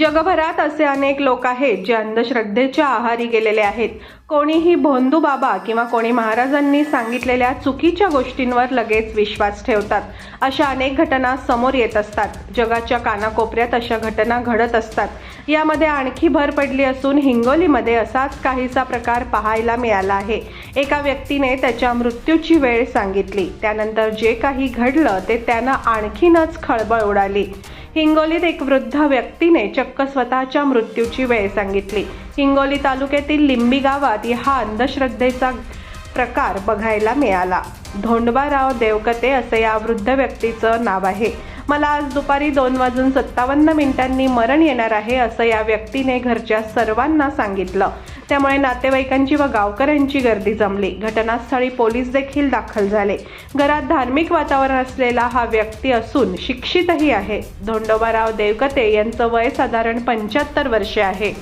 जगभरात असे अनेक लोक आहेत जे अंधश्रद्धेच्या आहारी गेलेले आहेत. कोणीही भोंदू बाबा किंवा कोणी महाराजांनी सांगितलेल्या चुकीच्या गोष्टींवर लगेच विश्वास ठेवतात. अशा अनेक घटना समोर येत असतात. जगाच्या कानाकोपऱ्यात अशा घटना घडत असतात. यामध्ये आणखी भर पडली असून हिंगोलीमध्ये असाच काहीसा प्रकार पाहायला मिळाला आहे. एका व्यक्तीने त्याच्या मृत्यूची वेळ सांगितली. त्यानंतर जे काही घडलं ते त्यानं आणखीनच खळबळ उडाली. हिंगोलीत एक वृद्ध व्यक्तीने चक्क स्वतःच्या मृत्यूची वेळ सांगितली. हिंगोली तालुक्यातील लिंबी गावात हा अंधश्रद्धेचा प्रकार बघायला मिळाला. धोंडबाराव देवकते असे या वृद्ध व्यक्तीचं नाव आहे. मला आज दुपारी दोन वाजून सत्तावन्न मिनिटांनी मरण येणार आहे असं या व्यक्तीने घरच्या सर्वांना सांगितलं. त्यामुळे नातेवाईकांची व गावकऱ्यांची गर्दी जमली. घटनास्थळी पोलीस देखील दाखल झाले. घरात धार्मिक वातावरण असलेला हा व्यक्ती असून शिक्षितही आहे. धोंडोबाराव देवकते यांचं वय साधारण पंच्याहत्तर वर्षे आहे.